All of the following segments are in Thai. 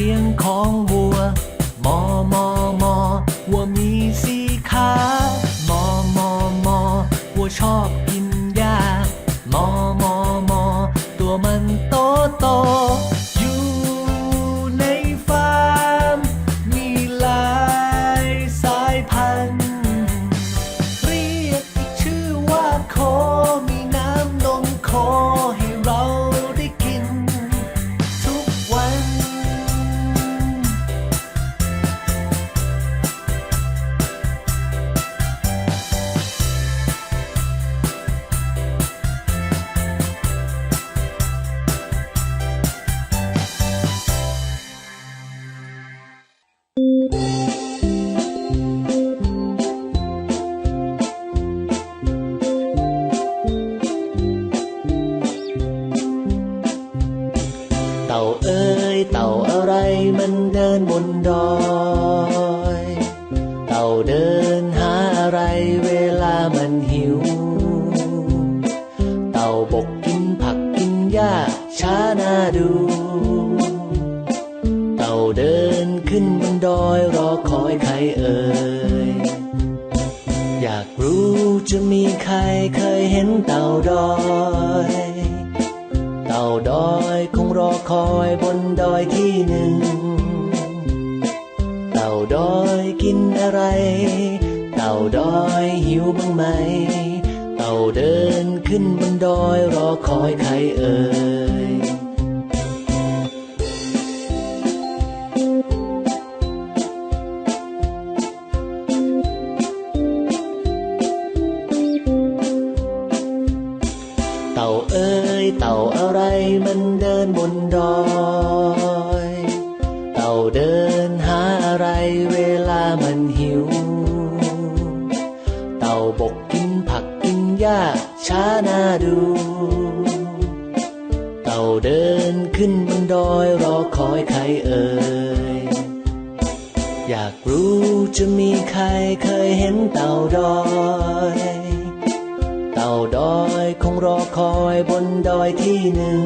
สียงของ ดอยที่หนึ่ง เต่าดอยกินอะไร เต่าดอยหิวบ้างไหม เต่าเดินขึ้นบนดอยรอคอยใครเอ่ย ดอย เต่าดอยคงรอคอยบนดอยที่หนึ่ง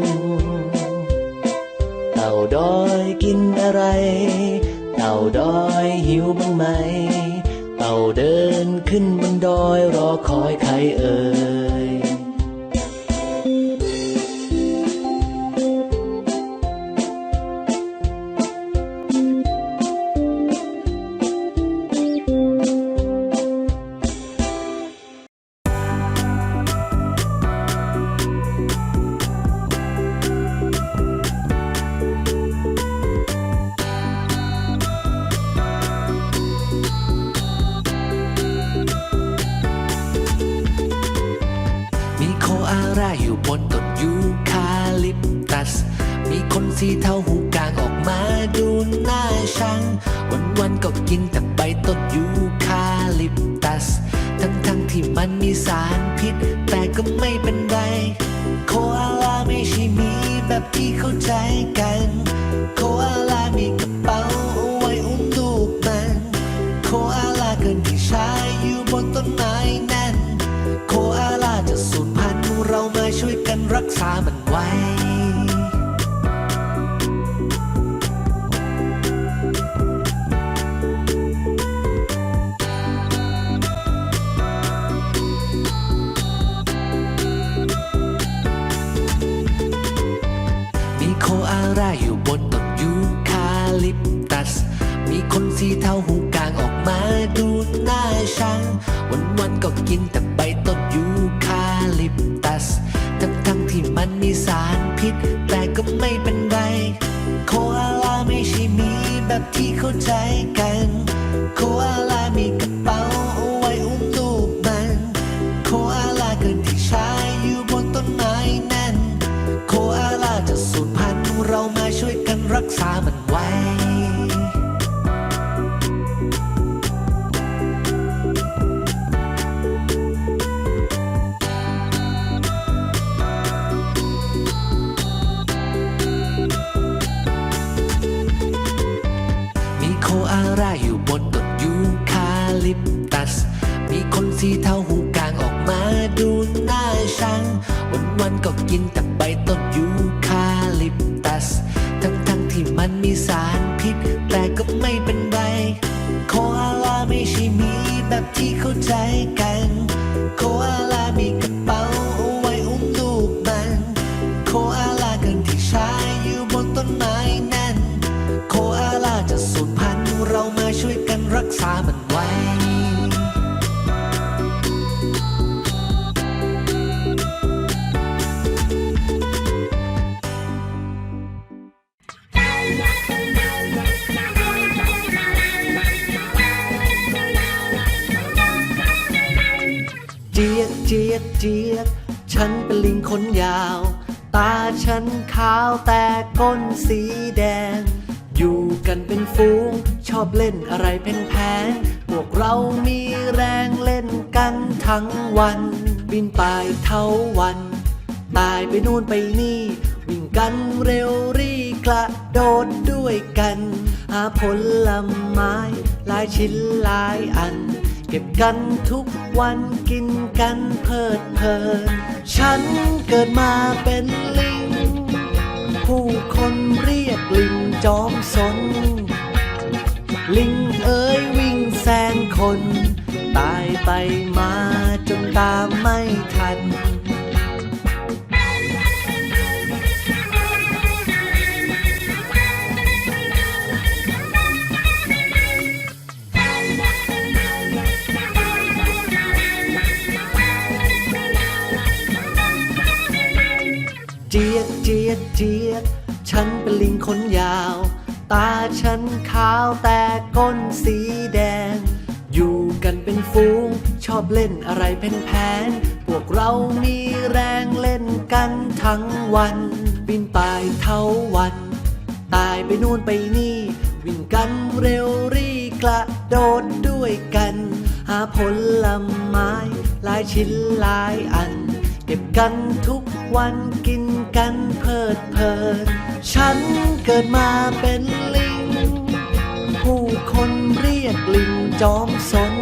เต่าดอยกินอะไร เต่าดอยหิวบ้างไหม เต่าเดินขึ้นบนดอยรอคอยใครเอ่ย คนสีเทาหูกลางออกมาดูน่าชัง วันวันก็กินแต่ใบต้นยูคาลิปตัส ทั้งทั้งที่มันมีสารพิษ แต่ก็ไม่เป็นไร โคอาลาไม่ใช่มีแบบที่เข้าใจกัน โคอาลามีกับ วันก็กินแต่ใบต้นยูคาลิปตัส ทั้งทั้งๆที่มันมีสารพิษ แต่ก็ไม่เป็นไรโคอาลาไม่ใช่มีแบบที่เข้าใจกัน เจี๊ยดฉันเป็นลิงขนยาว ตาฉันขาวแต่ก้นสีแดง อยู่กันเป็นฝูง ชอบเล่นอะไรแพงๆพวกเรามีแรงเล่นกันทั้งวัน บินป่ายเท่าวัน ตายไปนู่นไปนี่ วิ่งกันเร็วรีกระโดดด้วยกัน หาผลไม้หลายชิ้นหลายอัน เก็บกันทุกวันกินกันเพลิดเพลิน ฉันเกิดมาเป็นลิง ผู้คนเรียกลิงจอมสน ลิงเอ๋ยวิ่งแซงคน ตายไปมาจนตามไม่ทัน เจี๊ยดเจี๊ยดเจี๊ยดฉันเป็นลิงขนยาว ตาฉันขาวแต่ก้นสีแดง อยู่กันเป็นฝูง ชอบเล่นอะไรแพงๆพวกเรามีแรงเล่นกันทั้งวันบินป่ายเท่าวัน ตายไปนู่นไปนี่ วิ่งกันเร็วรีกระโดดด้วยกัน หาผลไม้หลายชิ้นหลายอัน เก็บกันทุกวันกิน กันเพลิดเพลิน ฉันเกิดมาเป็นลิง ผู้คนเรียกลิงจอมสน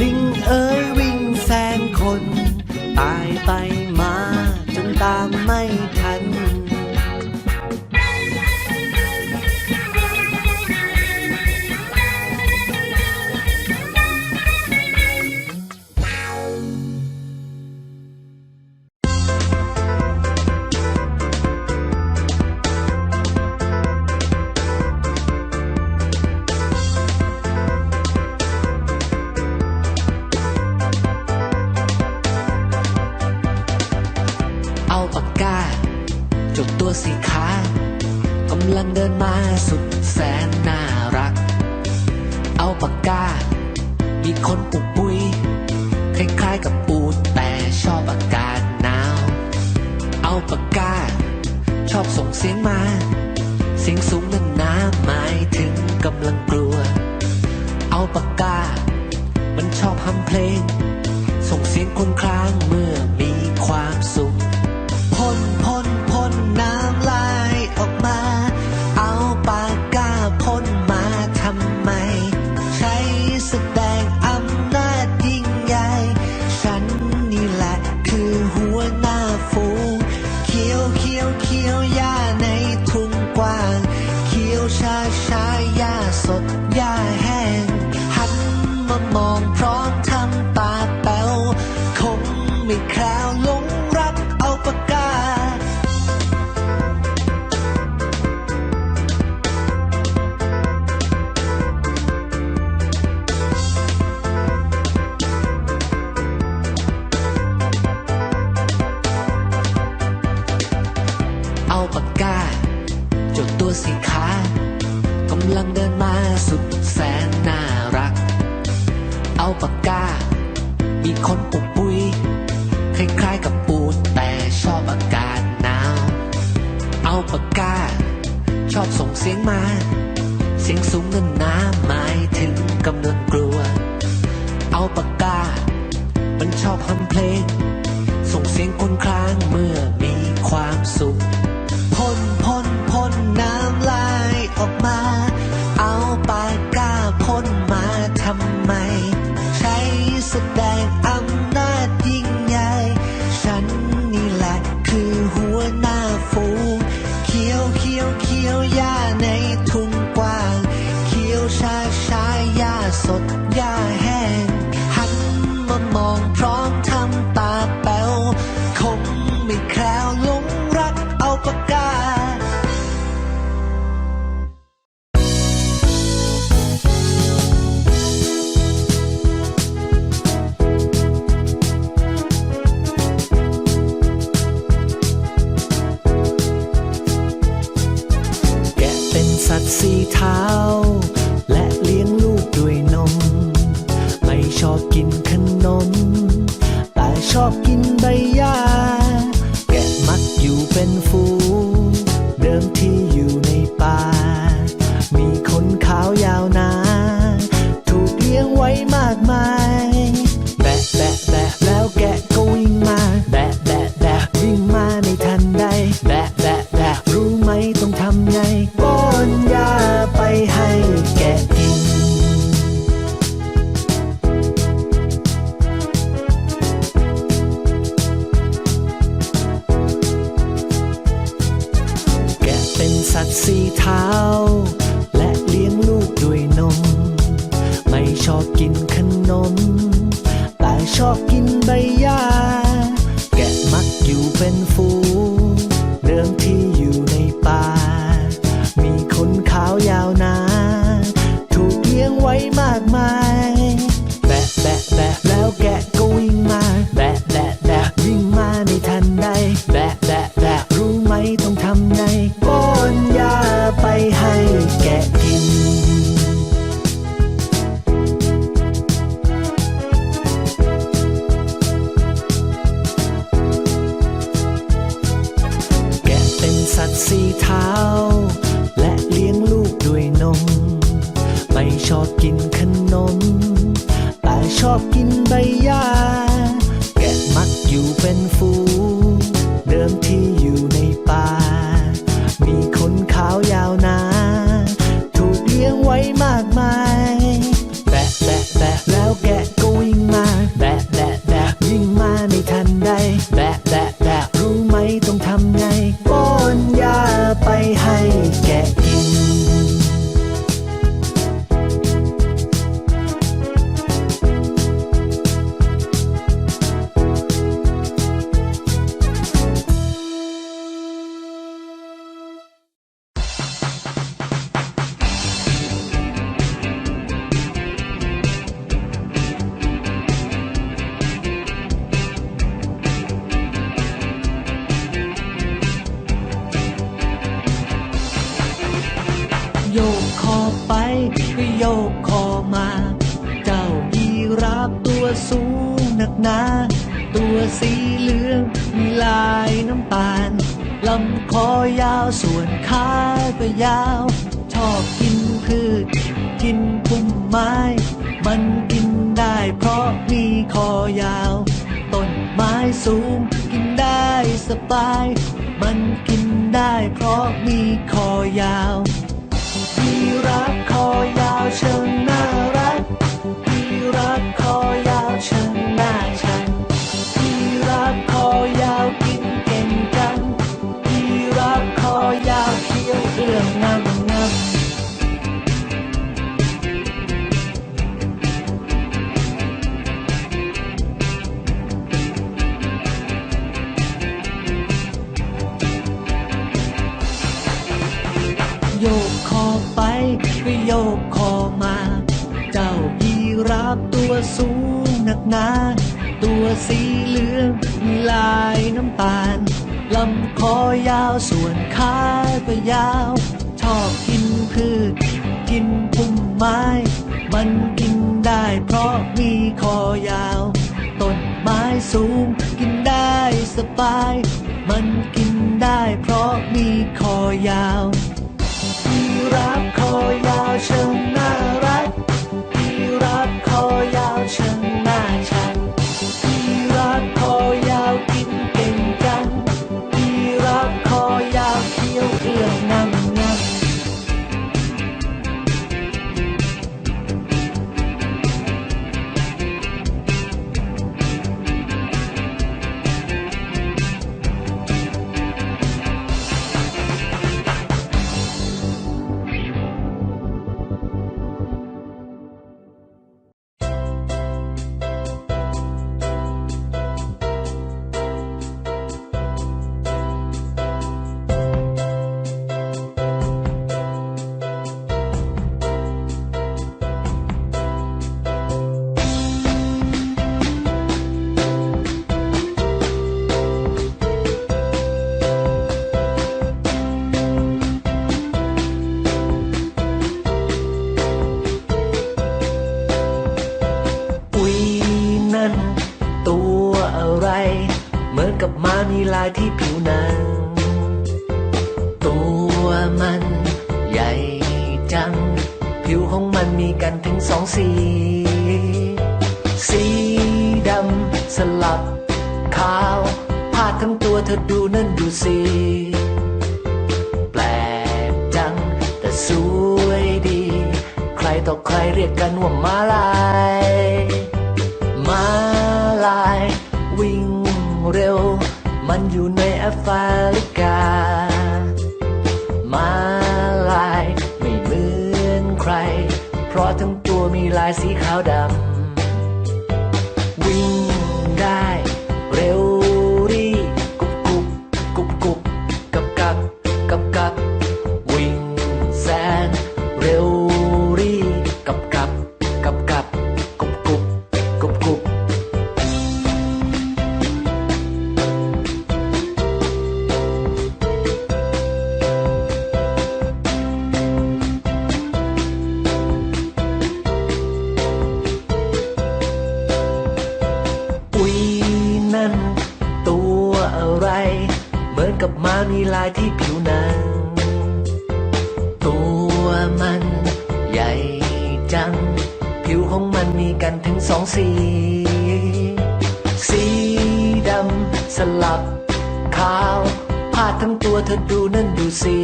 ลิงเอ๋ยวิ่งแซงคน ตายไปมาจนตามไม่ทัน มันชอบทำเพลง ส่งเสียงคุ้นคลางเมื่อมีความสุขพ่นพ่นพ่นาปากกาจดตัวสีขากำลังเดินมาสุดแสนน่ารัก เอาปากกา มีคนปุกปุยคล้ายๆกับปูดแต่ชอบอากาศหนาว เอาปากกา ชอบส่งเสียงมา เสียงสูงเงินน้ำหมายถึงกำเนิดกลัว เอาปากกา มันชอบทำเพลง ส่งเสียงคนคลางเมื่อมีความสุข อกมา สูง กินได้สบาย มันกินได้เพราะมีคอยาว ยกคอมา เจ้ายีรับตัวสูงหนักหนา ตัวสีเหลืองมีลายน้ำตาล ลำคอยาวส่วนขาก็ยาว ชอบกินพืช กินพุ่มไม้ มันกินได้เพราะมีคอยาว ต้นไม้สูงกินได้สบาย มันกินได้เพราะมีคอยาว ยีราฟคอยาวเชิงน่ารักที่รักคอยาวเชิงน่ ว่ามาลายมาลาย วิ่งเร็ว มันอยู่ในแอฟริกา มาลาย ไม่เหมือนใคร เพราะทั้งตัวมีลายสีขาวดำ อะไร เหมือนกับม้ามีลายที่ผิวหนัง ตัวมันใหญ่จัง ผิวของมันมีกันถึงสองสี สีดำสลับขาวพาดทั้งตัวเธอดูนั่นดูสิ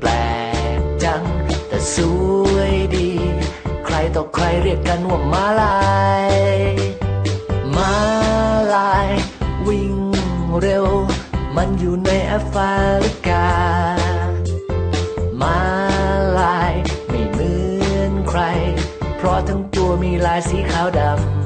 แปลกจัง แต่สวยดี ใครต่อใครเรียกกันว่ามาลาย มาลาย มันอยู่ในแอฟริกา มาลายไม่เหมือนใคร เพราะทั้งตัวมีลายสีขาวดำ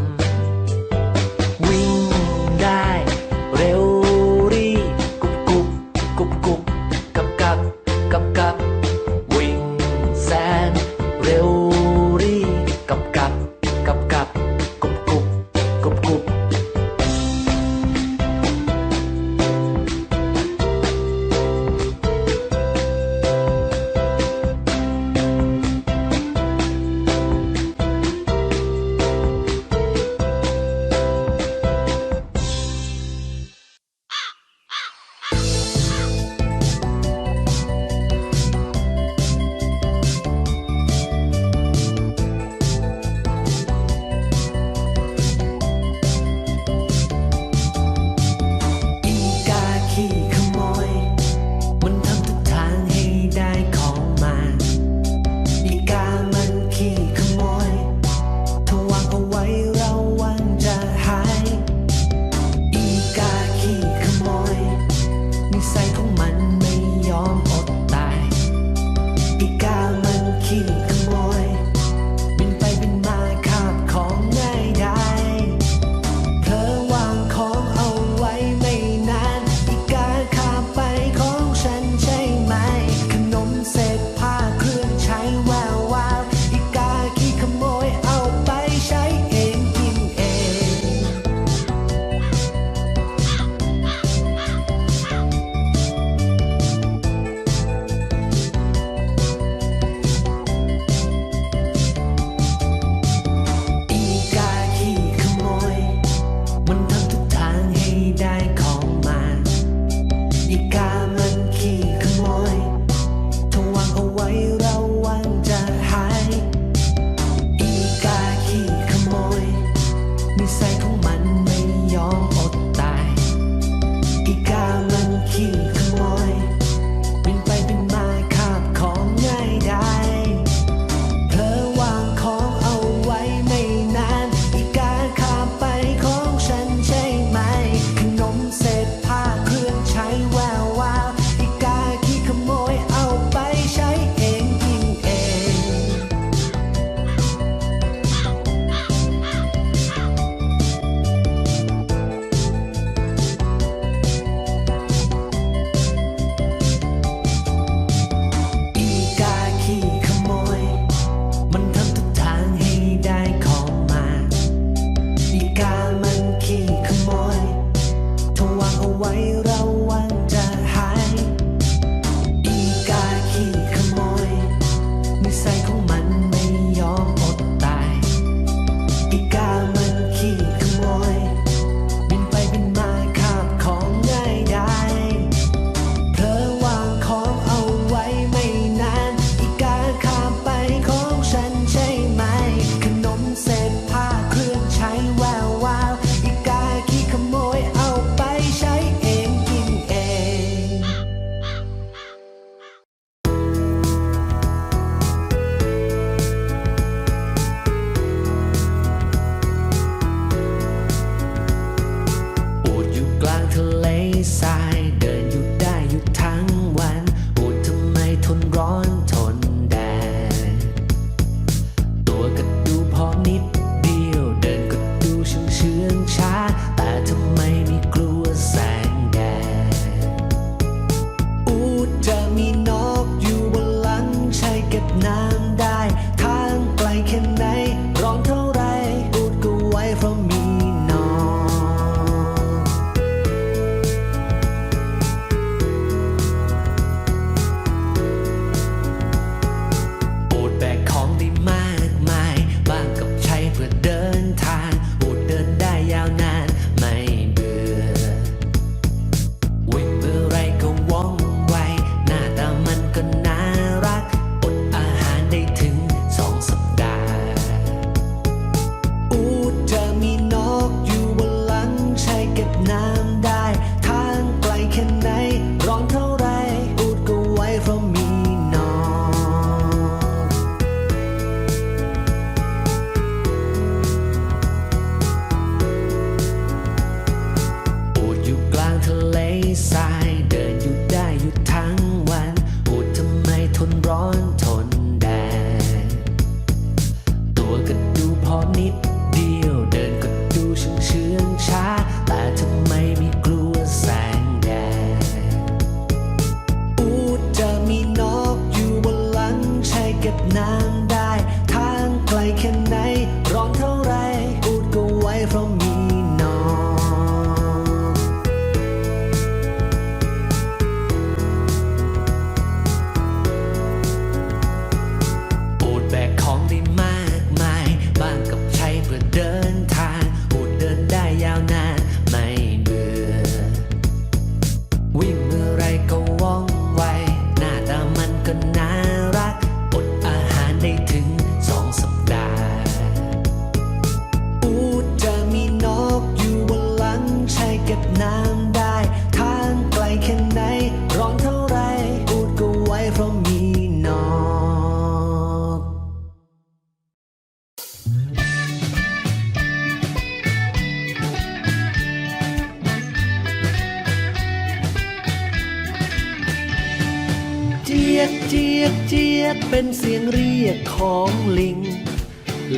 เนเสียงเรียกของลิง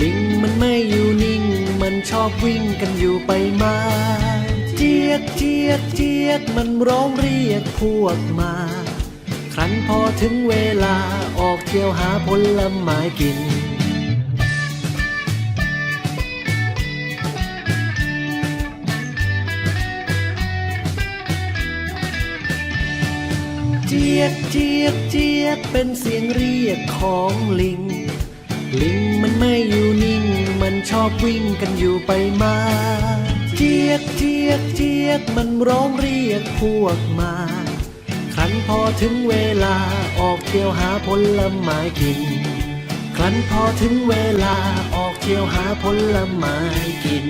ลิงมันไม่อยู่นิ่ง มันชอบวิ่งกันอยู่ไปมา เจี๊ยกเจี๊ยกเจี๊ยกมันร้องเรียกพวกมา ครั้นพอถึงเวลาออกเที่ยวหาผลไม้กินจียกเจี๊ยกเจี๊ยก เป็นเสียงเรียกของลิง ลิงมันไม่อยู่นิ่ง มันชอบวิ่งกันอยู่ไปมา เจียกเจียกเจียกมันร้องเรียกพวกมา ครั้นพอถึงเวลาออกเที่ยวหาผลไม้กิน ครั้นพอถึงเวลาออกเที่ยวหาผลไม้กิน